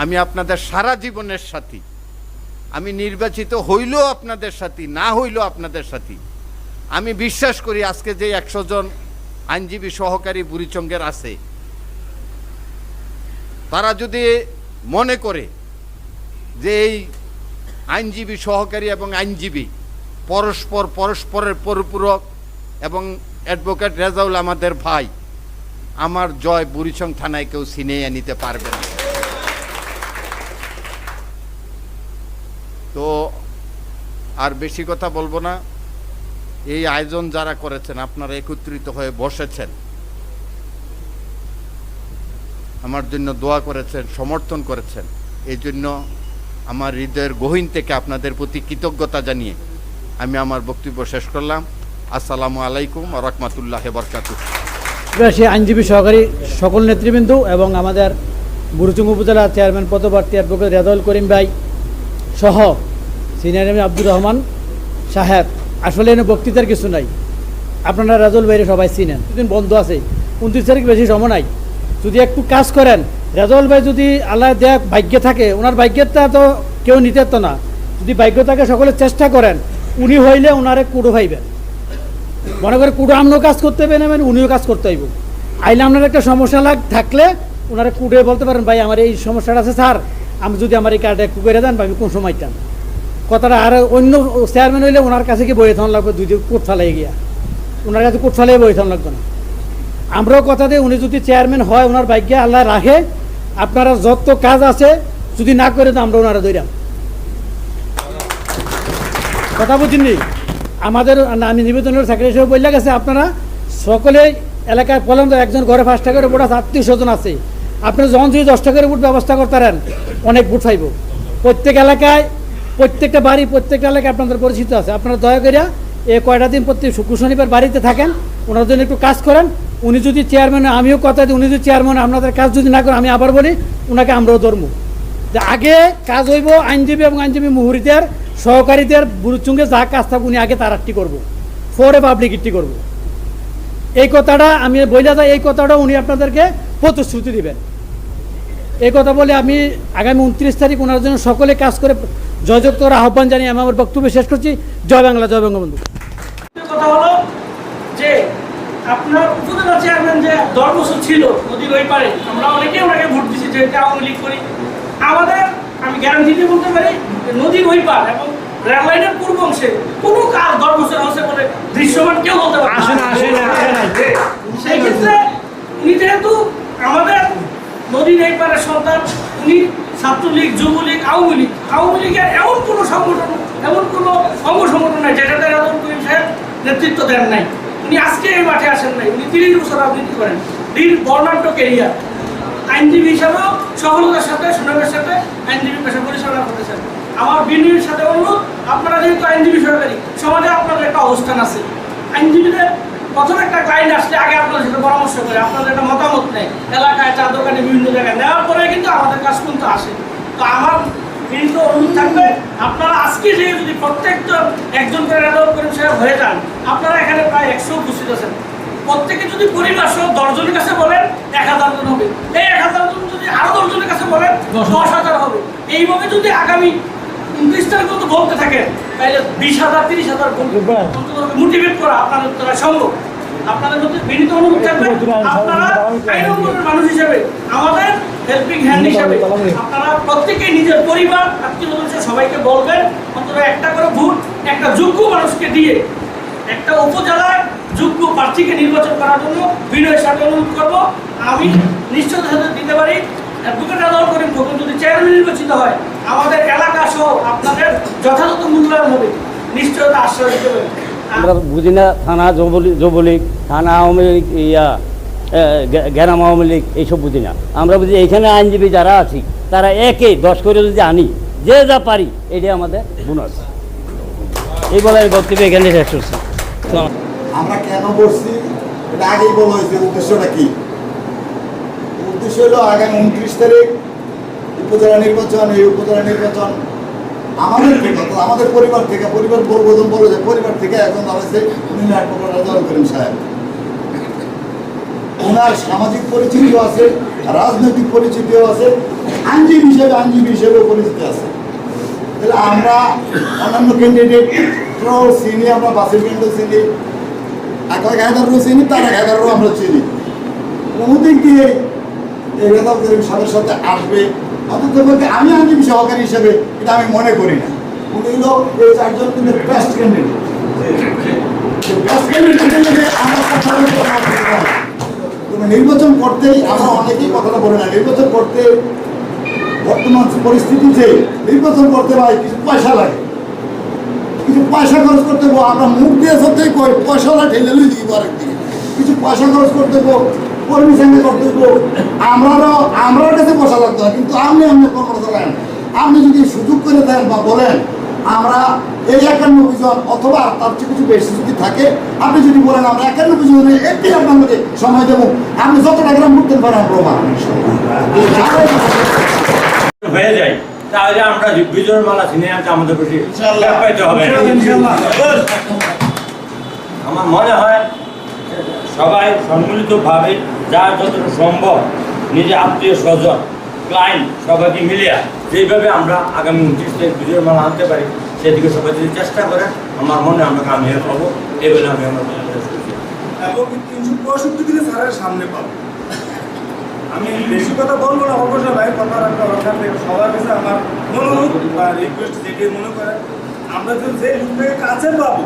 আমি আপনাদের সারা জীবনের সাথী। আমি নির্বাচিত হইলেও আপনাদের সাথী, না হইলেও আপনাদের সাথী। আমি বিশ্বাস করি আজকে যে একশো জন আইনজীবী সহকারী বুড়িচঙ্গের আছে, তারা যদি মনে করে যে এই আইনজীবী সহকারী এবং আইনজীবী পরস্পর পরস্পরের পরিপূরক এবং অ্যাডভোকেট রেজাউল আমাদের ভাই, আমার জয় বুড়িচং থানায় কেউ ছিনিয়ে নিতে পারবে না। তো আর বেশি কথা বলব না। এই আয়োজন যারা করেছেন, আপনারা একত্রিত হয়ে বসেছেন। আমার জন্য দোয়া করেছেন, সমর্থন করেছেন। এই জন্য আমার হৃদয়ের গহীন থেকে আপনাদের প্রতি কৃতজ্ঞতা জানিয়ে আমি আমার বক্তব্য শেষ করলাম। আসসালামু আলাইকুম রহমতুল্লাহ বরকাতু আইনজীবী সহকারী সকল নেতৃবৃন্দ এবং আমাদের বুড়ুচুং উপজেলা চেয়ারম্যান পদপ্রার্থী অ্যাডভোকেট রেজাউল করিম ভাই সহ সিনিয়র এম আব্দুর রহমান সাহেব, আসলে এনে বক্তৃতার কিছু নাই। আপনারা রাজল ভাইরে সবাই চিনেন। দুদিন বন্ধ আছে, উনত্রিশ তারিখ বেশি সময় নাই। যদি একটু কাজ করেন রেজাউল ভাই যদি আল্লাহ দেখ ভাগ্যে থাকে, ওনার ভাগ্যেরটা তো কেউ নিতে তো না। যদি ভাগ্য থাকে, সকলে চেষ্টা করেন, উনি হইলে ওনারে কুড়ো ভাইবেন। মনে করে কুড়ো আমরাও কাজ করতে হবে না মানে উনিও কাজ করতে হইব। আইলে আপনার একটা সমস্যা লাগ, থাকলে ওনারা কুড়ে বলতে পারেন, ভাই, আমার এই সমস্যাটা আছে, স্যার। আমি যদি আমার এই কার্ডটা একটু করে দেন আমি কোন সময় চান কথাটা আর অন্য চেয়ারম্যান হইলে ওনার কাছে কি বইয়ে থাকা লাগবে, দুই দিন কোর্ট ফালাই গিয়া। ওনার কাছে কোর্ট ফালাই বইয়ে থাকা লাগবে না। আমরাও কথা দিই, উনি যদি চেয়ারম্যান হয়, ওনার ভাগ্যে আল্লাহ রাখে, আপনারা যত কাজ আছে, যদি না করে তো আমরা ওনারা দৈরাম কথা বুঝিনি আমাদের আমি নিবেদনের সেক্রেটারি হিসেবে বললে গেছে, আপনারা সকলে এলাকায় বলেন তো একজন ঘরে পাঁচ টাকার উপর আছে, আত্মীয় স্বজন আছে। আপনারা যখন যদি দশ টাকার উপর ব্যবস্থা করতে পারেন অনেক ভোট প্রত্যেক এলাকায়, প্রত্যেকটা বাড়ি প্রত্যেকটা এলাকায় আপনাদের পরিচিত আছে। আপনারা দয়া করিয়া এই কয়টা দিন প্রত্যেক শুক্র শনিবার বাড়িতে থাকেন, ওনার জন্য একটু কাজ করেন। উনি যদি চেয়ারম্যান, আমিও কথা দিই, উনি যদি চেয়ারম্যান, আপনাদের কাজ যদি না করেন, আমি আবার বলি ওনাকে আমরাও ধরবো। যে আগে কাজ হইব আইনজীবী এবং আইনজীবী মুহুরিদের, সহকারীদের বুরুচুঙ্গে যা কাজ থাকবে উনি আগে তারাটি করব। পরে পাবলিকিটি করব। এই কথাটা, আমি বইলা যাই, এই কথাটা উনি আপনাদেরকে প্রতিশ্রুতি দিবেন। এই কথা বলে আমি আগামী উনত্রিশ তারিখ ওনার জন্য সকলে কাজ করে জয়যুক্ত করার আহ্বান জানিয়ে আমি আমার বক্তব্য শেষ করছি। জয় বাংলা, জয় বঙ্গবন্ধু। কথা হলো যে আপনার যে দশ ছিল নদীর ওই পারে, আমরা অনেকে ওনাকে ভোট যে আওয়ামী লীগ করি। আমাদের, আমি গ্যারান্টি দিয়ে বলতে পারি, নদীর ওই পার এবং রেল লাইনের পূর্ব অংশে কোনো কাজ দশ বছর হচ্ছে বলে দৃশ্যমান কেউ বলতে পারে আসে না, আসে না, আসে না। সেই ক্ষেত্রে উনি যেহেতু আমাদের নদীর এই পারের সন্তান উনি ছাত্রলীগ যুবলীগ, আওয়ামী লীগ। আওয়ামী লীগের এমন কোনো সংগঠন, এমন কোনো অঙ্গ সংগঠন নাই যেটাতে রাজন করিম সাহেব নেতৃত্ব দেন নাই। উনি আজকে এই মাঠে আসেন নাই। উনি তিরিশ বছর রাজনীতি করেন। দীর্ঘ বর্ণাঢ্য কেরিয়ার। আইনজীবী হিসাবেও সফলতার সাথে, সুনামের সাথে আইনজীবী পেশা পরিচালনা করতেছেন। আমার বিএনপির সাথে অনুরোধ, আপনারা যেহেতু আইনজীবী সরকারি, সমাজে আপনাদের একটা অবস্থান আছে। আইনজীবীদের প্রথম একটা ক্লায়েন্ট আসলে আগে আপনাদের সাথে পরামর্শ করে, আপনাদের একটা মতামত নেয়। এলাকায় চা দোকানে বিভিন্ন জায়গায়। নেওয়ার পরে কিন্তু আমাদের কাজ কিন্তু আসে। তো আমার কিন্তু অনুরোধ থাকবে আপনারা আজকে যে যদি প্রত্যেকজন একজন করে করিম সাহেব হয়ে যান আপনারা এখানে প্রায় একশো উপস্থিত আছেন। প্রত্যেকে যদি পরিবার সহ দশজনের কাছে বলেন এক হাজার জন হবে। এই এক হাজার জন যদি আরও দশজনের কাছে বলেন দশ হাজার। হবে। এইভাবে যদি আগামী উনত্রিশ তারিখ পর্যন্ত বলতে থাকেন তাহলে বিশ হাজার তিরিশ হাজার মোটিভেট করা আপনাদের দ্বারা সম্ভব। আপনাদের মধ্যে বিনীত অনুরোধ থাকবে আপনারা আইন মানুষ হিসেবে আমাদের হেল্পিং হ্যান্ড হিসেবে আপনারা প্রত্যেকেই নিজের পরিবার আত্মীয় সবাইকে বলবেন অন্তত একটা করে ভোট একটা যোগ্য মানুষকে দিয়ে একটা উপজেলায় যোগ্য প্রার্থীকে নির্বাচন করার জন্য বিনয়ের সাথে অনুরোধ করব। আমি নিশ্চয়তার সাথে দিতে পারি। অ্যাডভোকেট আদালত করেন তখন যদি চেয়ারম্যান নির্বাচিত হয় আমাদের এলাকা সহ আপনাদের যথাযথ মূল্যায়ন হবে। নিশ্চয়তা আশ্বাস দিতে পারি আমরা বুঝি না থানা যুবলীগ থানা আওয়ামী লীগ ইয়া। গ্রাম আওয়ামী লীগ এইসব বুঝি না। আমরা বুঝি এখানে আইনজীবী যারা আছি, তারা একে দশ করে যদি আনি, যে যা পারি, এটাই আমাদের বোনাস। এই বলে আমি বক্তব্য এখানে শেষ করছি। আমরা কেন করছি এটা আগেই বলা হয়েছে, উদ্দেশ্যটা কি? উদ্দেশ্য হলো আগামী উনত্রিশ তারিখ, উপজেলা নির্বাচন, এই উপজেলা নির্বাচন আমাদের থেকে আমাদের পরিবার থেকে, পরিবার বলবোধন বলে যে পরিবার থেকে এখন দাঁড়াচ্ছে উনি অ্যাডভোকেট রাজাউল করিম সাহেব। ওনার সামাজিক পরিচিতিও আছে রাজনৈতিক পরিচিতিও আছে আইনজীবী হিসেবে আইনজীবী হিসেবেও পরিচিতি আছে। তাহলে আমরা অন্যান্য ক্যান্ডিডেট চিনি আমরা বাসের কেন্দ্র চিনি এক এক হাজারও চিনি তার এক হাজারও আমরা চিনি। কোনো দিক দিয়ে এই রেজাল করিম সাহেবের সাথে আসবে অন্তত বলতে আমি আইনজীবী সহকারী হিসেবে এটা আমি মনে করি না। উনি হলো এই চারজন কিন্তু বেস্ট ক্যান্ডিডেট বেস্ট ক্যান্ডিডেট আমরা কথা বলতে পারব না। তবে নির্বাচন করতেই আমরা অনেকেই কথাটা বলে না। নির্বাচন করতে বর্তমান পরিস্থিতি যে, নির্বাচন করতে ভাই কিছু পয়সা লাগে। কিছু পয়সা খরচ করতে গো আমরা মুখ দিয়ে সত্যি কই, পয়সাটা ঠেলে দিব আরেক দিকে কিছু পয়সা খরচ করতে গো কর্মী সঙ্গে করতে গো আমরাও আমরার কাছে পয়সা লাগতো কিন্তু আপনি আপনি কর্মরত আপনি যদি সুযোগ করে দেন বা বলেন আমরা এই একানব্বই জন অথবা তার চেয়ে কিছু বেশি যদি থাকে আপনি যদি বলেন আমরা একানব্বই জনের একটি আপনাদের সময় দেবো। আপনি যত টাকা মুক্তেন পারেন আমরা হয়ে যায়। তাহলে আমরা বিজয় মালা ছিনে আনতে আমাদের হবে। আমার মনে হয় সবাই সম্মিলিতভাবে যা যতটা সম্ভব নিজে আত্মীয় স্বজন ক্লায়েন্ট সবাইকে মিলিয়ে যেইভাবে আমরা আগামী উনত্রিশ তারিখ বিজয় মালা আনতে পারি, সেদিকে সবাই যদি চেষ্টা করে, আমার মনে আমরা কামিয়াব হব। এই বলে আমি আমার। এবং তিনশো পঁয়ষট্টি দিনে স্যারের সামনে পাবো। আমি বেশি কথা বলব না, অবশ্য ভাই, কথা রাখতে নেই সবার কাছে আমার অনুরোধ বা রিকোয়েস্ট যেটি মনে করেন, আমরা যদি যে লোকটাকে কাছে পাবো,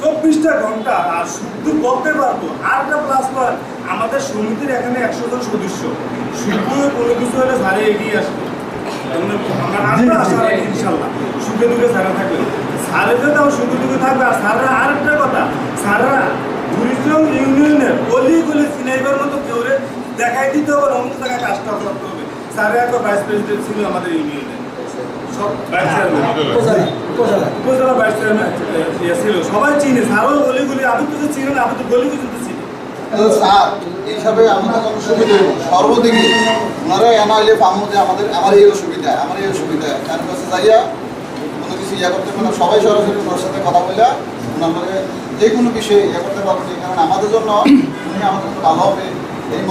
চব্বিশটা ঘণ্টা আর শুধু বলতে পারব আর প্লাস পয়েন্ট আমাদের সমিতির এখানে একশো জন সদস্য। শুধু কোনো কিছু হলে স্যারে এগিয়ে আসবে। সুখে জন্য সুখে আর কথা ইউনিয়নের গলি গলি মতো দেখাই দিতে হবে প্রেসিডেন্ট ছিল আমাদের ইউনিয়নে। সব উপজেলা ভাইস চেয়ারম্যান ছিল। সবাই চিনে স্যারও গলি গলি আমি তো চিনি না আমি তো গলি হ্যালো আমাদের যাইয়া কোনো কিছু করতে সবাই সরাসরি ওনার সাথে কথা বিষয়ে ইয়ে করতে কারণ আমাদের জন্য আমাদের ভালো হবে। এই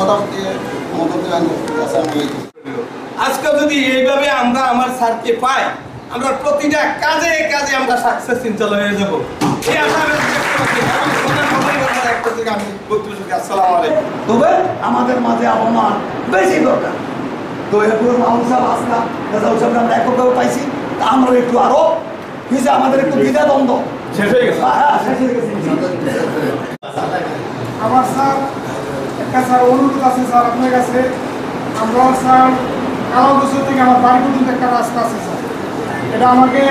আজকে যদি এইভাবে আমরা আমার স্যারকে পাই, আমরা প্রতিটা কাজে কাজে আমরা সাকসেস ইনশাল হয়ে যাব। আশা আমি ব্যক্ত করছি। আমি সোনার কথাই বলব একটা থেকে আমি বক্তব্য শুনছি। আসসালামু আলাইকুম। তবে আমাদের মাঝে আবহাওয়া বেশি দরকার। তো এরপর মাহমুদ সাহেব আসলাম রেজাউল সাহেব আমরা এককভাবে পাইছি তা আমরা একটু আরও কিছু আমাদের একটু দ্বিধা দ্বন্দ্ব। শেষ হয়ে গেছে। হ্যাঁ হ্যাঁ, শেষ হয়ে গেছে। আমার স্যার একটা স্যার অনুরোধ আছে স্যার আপনার কাছে। আমরা স্যার কালো বছর থেকে আমার বাড়ি পর্যন্ত একটা রাস্তা আছে স্যার। এটা আমাকে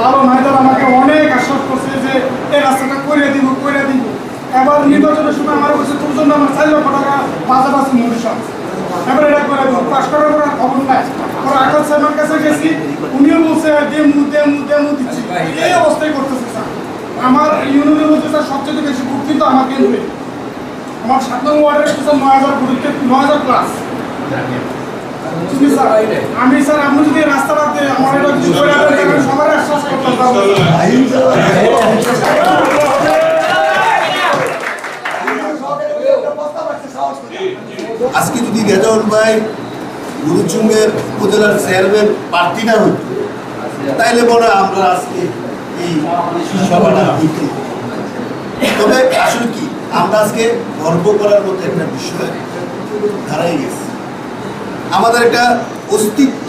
লালন হায়দার আমাকে অনেক আশ্বাস করছে যে এই রাস্তাটা করে দিব করে দিব। এবার নির্বাচনের সময় আমার কাছে তোর জন্য আমার চার লক্ষ টাকা আছে মনুষ্য এবার এটা করে পাশ করার পর খবর নাই। পরে আকাশ সাহেবের কাছে গেছি। উনিও বলছে, দেমু দেমু দেমু দিচ্ছি। এই অবস্থায় করতেছে স্যার। আমার ইউনিয়নের মধ্যে স্যার সবচেয়ে বেশি ভোট কিন্তু আমার কেন্দ্রে আমার সাত নম্বর ওয়ার্ডের স্যার নয় হাজার ভোটকে নয় হাজার প্লাস আমি, স্যার, আপনি যদি এই রাস্তাটা দিয়ে আমার এটা সবার আশ্বাস করতাম আজকে ভাই উপজেলার চেয়ারম্যান প্রার্থী না হইত। তাইলে বড় আমরা আজকে এই সভাটা হইত তবে আসলে কি, আমরা আজকে গর্ব করার মতো একটা বিষয় দাঁড়াই গেছে। আমাদের একটা অস্তিত্ব।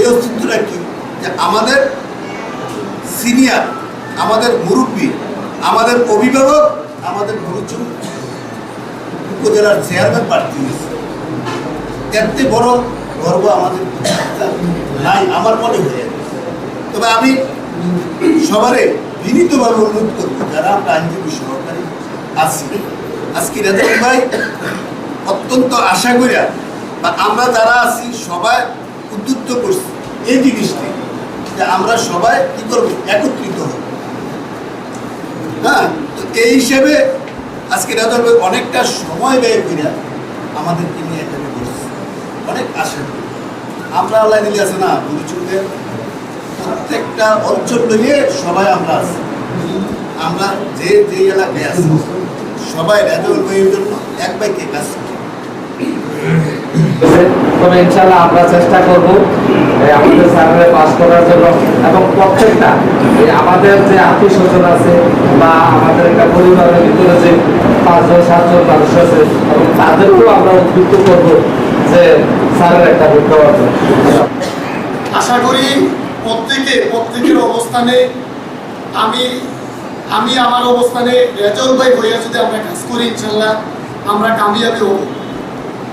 এই অস্তিত্বটা কি? যে আমাদের সিনিয়র আমাদের মুরব্বী, আমাদের অভিভাবক, আমাদের গুরুচুঙ্গ। উপজেলার চেয়ারম্যান প্রার্থী হয়েছে। চেয়ে বড় গর্ব আমাদের নাই, আমার মনে হয়ে। তবে আমি সবারে বিনীতভাবে অনুরোধ করব, যারা আইনজীবী সহকারী আছি। আজকে রেজাউল ভাই অত্যন্ত আশা করিয়া বা আমরা যারা আছি, সবাই উদ্যুক্ত করছি এই জিনিসটি, যে আমরা সবাই কি করব, একত্রিত হব। হ্যাঁ তো এই হিসেবে আজকে ভাই অনেকটা সময় ব্যয় করে আমাদেরকে নিয়ে এখানে বসছে অনেক করি আমরা আল্লাহ দিলে আছে না গুরুচুরের প্রত্যেকটা অঞ্চল নিয়ে সবাই আমরা আছি। আমরা যে যে এলাকায় আছি, সবাই রেজাউল ভাইয়ের জন্য এক বাইকে কাজ আমরা চেষ্টা করব আমাদের স্যারের পাস করার জন্য। এবং প্রত্যেকটা আমাদের যে আত্মীয় স্বজন আছে বা আমাদের একটা পরিবারের ভিতরে যে পাঁচজন সাতজন মানুষ আছে এবং তাদেরকেও আমরা উদ্বুদ্ধ করব যে স্যারের একটা ভোট আশা করি প্রত্যেকে, প্রত্যেকের অবস্থানে আমি আমি আমার অবস্থানে রেজল ভাই হইয়া যদি আমরা কাজ করি ইনশাল্লাহ আমরা কামিয়াবি হব।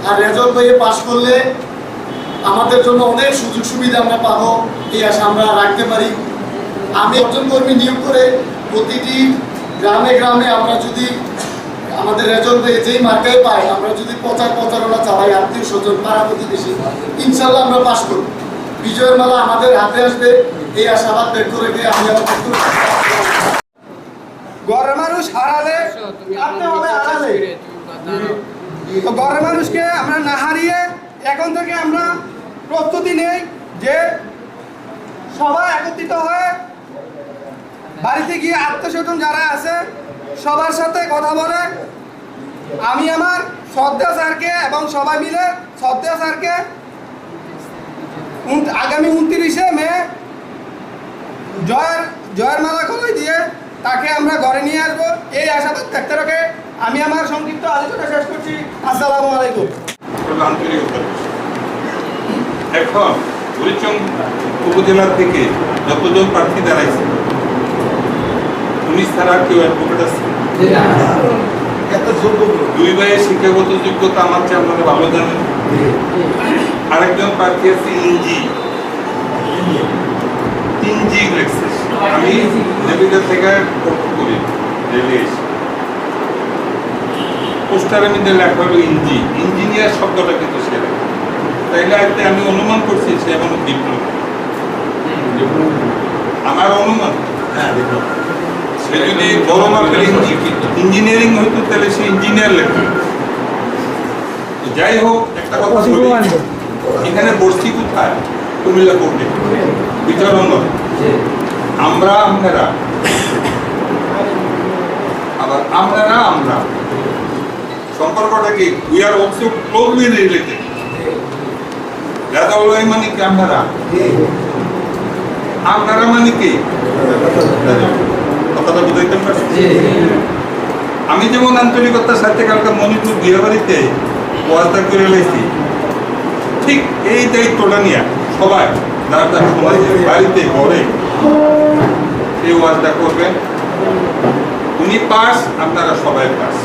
আর রেজল ভাইয়ে পাশ করলে আমাদের জন্য অনেক সুযোগ সুবিধা আমরা পাবো, এই আশা আমরা রাখতে পারি। আমি একজন কর্মী নিয়োগ করে প্রতিটি গ্রামে গ্রামে আমরা যদি আমাদের রেজল ভাই যেই মার্কায় পাই, আমরা যদি প্রচার প্রচারণা চালাই, আত্মীয় স্বজন, পাড়া প্রতিবেশী, ইনশাল্লাহ আমরা পাশ করব। বিজয়ের মালা আমাদের হাতে আসবে, এই আশাবাদ ব্যক্ত রেখে আমি আমার মানুষ হারালে হারালে মানুষকে আমরা না হারিয়ে এখন থেকে আমরা প্রস্তুতি নেই যে সবাই একত্রিত হয়ে বাড়িতে গিয়ে আত্মস্বজন যারা আছে সবার সাথে কথা বলে। আমি আমার শ্রদ্ধা স্যারকে এবং সবাই মিলে শ্রদ্ধা স্যারকে আগামী উনত্রিশে মে জয়ের জয়ের মালা গলায় দিয়ে তাকে আমরা ঘরে নিয়ে আসব। এই আশাবাদ থাকতে রেখে আমি আমার সংক্ষিপ্ত আলোচনা শেষ করছি। আসসালামু আলাইকুম। এখন বুড়িচং উপজেলা থেকে যতজন প্রার্থী দাঁড়াইছে উনিশ ছাড়া কেউ অ্যাডভোকেট আছে? এত যোগ্য দুই ভাইয়ের শিক্ষাগত যোগ্যতা আমার চেয়ে আপনারা ভালো জানেন? আরেকজন প্রার্থী আছে ইঞ্জি। ইঞ্জি আমি নেভিগের থেকে পক্ষ করি রেলে এসে। পোস্টারের মধ্যে লেখা হলো ইঞ্জি। ইঞ্জিনিয়ার শব্দটা কিন্তু সে লেখে। তাইলে আজকে আমি অনুমান করছি সে এমন ডিপ্লোমা আমার অনুমান? সে যদি বড় মাপের ইঞ্জিনিয়ারিং হইতো তাহলে সে ইঞ্জিনিয়ার লেখে যাই হোক একটা কথা এখানে বসছি কোথায়? কুমিল্লা কোর্টে। বিচারণ আমরা আপনারা। আবার আপনারা আমরা। সম্পর্কটা কি? We are also closely related দাদা ওলাই মানে কি আপনারা? আপনারা মানে কি? কথাটা বুঝাইতে পারছি আমি যেমন আন্তরিকতার সাথে কালকে মণিপুর বিয়েবাড়িতে ওয়াজটা করে লাইছি ঠিক এই দায়িত্বটা নিয়ে সবাই যার যার সমাজে বাড়িতে ঘরে এই ওয়াজটা করবেন। উনি পাস আপনারা সবাই পাস।